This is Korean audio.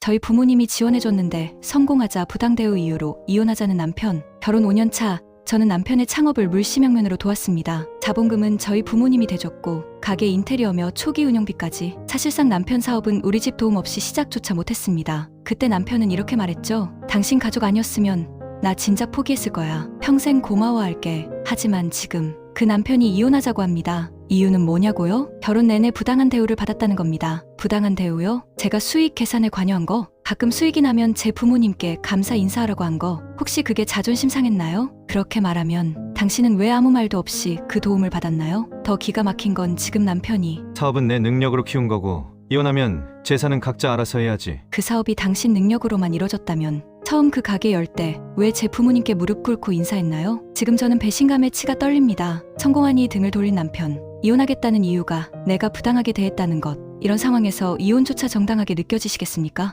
저희 부모님이 지원해줬는데 성공하자 부당대우 이유로 이혼하자는 남편. 결혼 5년 차 저는 남편의 창업을 물심양면으로 도왔습니다. 자본금은 저희 부모님이 대줬고 가게 인테리어며 초기 운영비까지 사실상 남편 사업은 우리 집 도움 없이 시작조차 못했습니다. 그때 남편은 이렇게 말했죠. 당신 가족 아니었으면 나 진작 포기했을 거야. 평생 고마워할게. 하지만 지금 그 남편이 이혼하자고 합니다. 이유는 뭐냐고요? 결혼 내내 부당한 대우를 받았다는 겁니다. 부당한 대우요? 제가 수익 계산에 관여한 거? 가끔 수익이 나면 제 부모님께 감사 인사하라고 한 거? 혹시 그게 자존심 상했나요? 그렇게 말하면 당신은 왜 아무 말도 없이 그 도움을 받았나요? 더 기가 막힌 건 지금 남편이 사업은 내 능력으로 키운 거고 이혼하면 재산은 각자 알아서 해야지. 그 사업이 당신 능력으로만 이뤄졌다면 처음 그 가게 열 때 왜 제 부모님께 무릎 꿇고 인사했나요? 지금 저는 배신감에 치가 떨립니다. 성공하니 등을 돌린 남편. 이혼하겠다는 이유가 내가 부당하게 대했다는 것. 이런 상황에서 이혼조차 정당하게 느껴지시겠습니까?